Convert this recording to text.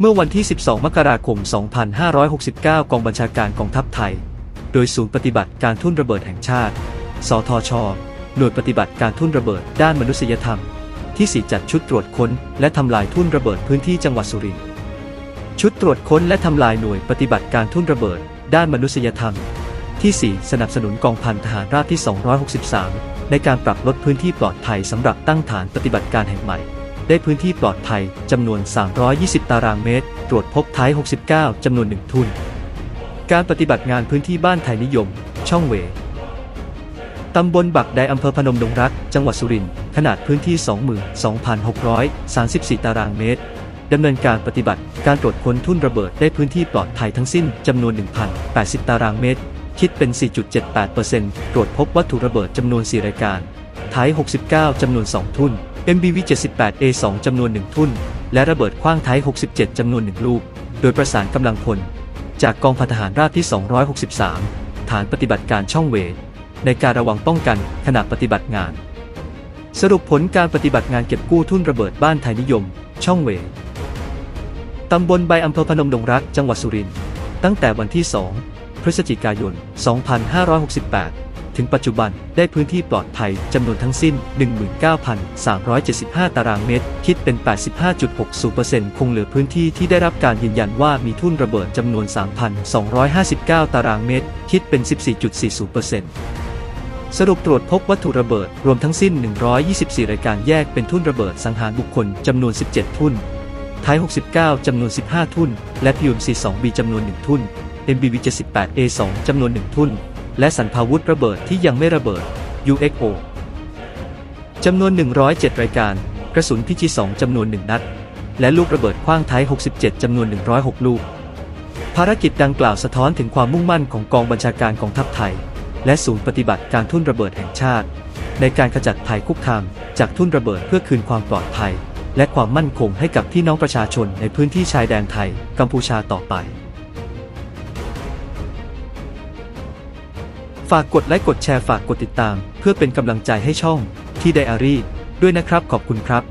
เมื่อวันที่ 12 มกราคม 2569 กองบัญชาการกองทัพไทย โดยศูนย์ปฏิบัติการทุ่นระเบิดแห่งชาติ สทช หน่วยปฏิบัติการทุ่นระเบิดด้านมนุษยธรรม ที่ 4 จัดชุดตรวจค้น และทำลายทุ่นระเบิดพื้นที่จังหวัดสุรินทร์ ชุดตรวจค้นและทำลายหน่วยปฏิบัติการทุ่นระเบิด ด้านมนุษยธรรม ที่ 4 สนับสนุนกองพันทหารราบที่ 263 ในการปรับลดพื้นที่ปลอดภัยสำหรับตั้งฐานปฏิบัติการแห่งใหม่ ได้พื้นที่ปลอดภัยจำนวน 320 ตารางเมตร ตรวจพบท้าย 69จำนวน 1 ทุน การปฏิบัติงานพื้นที่บ้านไทยนิยม ช่องเวตำบลบักไดอำเภอพนมดงรัก จังหวัดสุรินทร์ ขนาดพื้นที่ 22,634 ตารางเมตร ดำเนินการปฏิบัติการตรวจค้นทุ่นระเบิดได้พื้นที่ปลอดภัยทั้งสิ้นจำนวน 1,080 ตารางเมตร คิดเป็น 4.78%ตรวจพบวัตถุระเบิดจำนวน 4 รายการ ท้าย 69 จำนวน 2 ทุ่น MBV 78 A2 จำนวน 1 ทุ่น และระเบิดขว้างท้าย67 จำนวน 1 ลูก โดยประสานกำลังพล จากกองพันทหารราบที่ 263 ฐานปฏิบัติการช่องเวในการระวังป้องกันขณะปฏิบัติงาน สรุปผลการปฏิบัติงานเก็บกู้ทุ่นระเบิดบ้านไทยนิยม ช่องเวตำบลใบอำเภอพนมดงรัก จังหวัดสุรินทร์ตั้งแต่วันที่ 2 พฤศจิกายน 2568 ถึงปัจจุบันได้พื้นที่ปลอดภัยจำนวนทั้งสิ้น 19,375 ตารางเมตร คิดเป็น 85.60%คงเหลือพื้นที่ที่ได้รับการยืนยันว่ามีทุ่นระเบิดจำนวน 3,259 ตารางเมตร คิดเป็น 14.40%สรุปตรวจพบวัตถุระเบิด รวมทั้งสิ้น 124 รายการแยกเป็นทุ่นระเบิดสังหารบุคคลจำนวน 17 ทุ่น ท้าย 69 จำนวน 15 ทุ่น และ PUM42B จำนวน 1 ทุ่น MBV 78 A2 จำนวน 1 ทุ่น และสันพาวุธระเบิดที่ยังไม่ระเบิด UXO จำนวน 107 รายการ กระสุน PG2 จำนวน 1 นัด และลูกระเบิดขว้างท้าย 67 จำนวน 106 ลูก ภารกิจดังกล่าวสะท้อนถึงความมุ่งมั่นของกองบัญชาการกองทัพไทย และศูนย์ปฏิบัติการทุ่นระเบิดแห่งชาติ ในการขจัดภัยคุกคามจากทุ่นระเบิดเพื่อคืนความปลอดภัย และความมั่นคงให้กับพี่น้องประชาชนในพื้นที่ชายแดนไทย กัมพูชาต่อไป ฝากกดไลค์กดแชร์ฝากกดติดตาม เพื่อเป็นกำลังใจให้ช่องที่ไดอารี่ด้วยนะครับขอบคุณครับ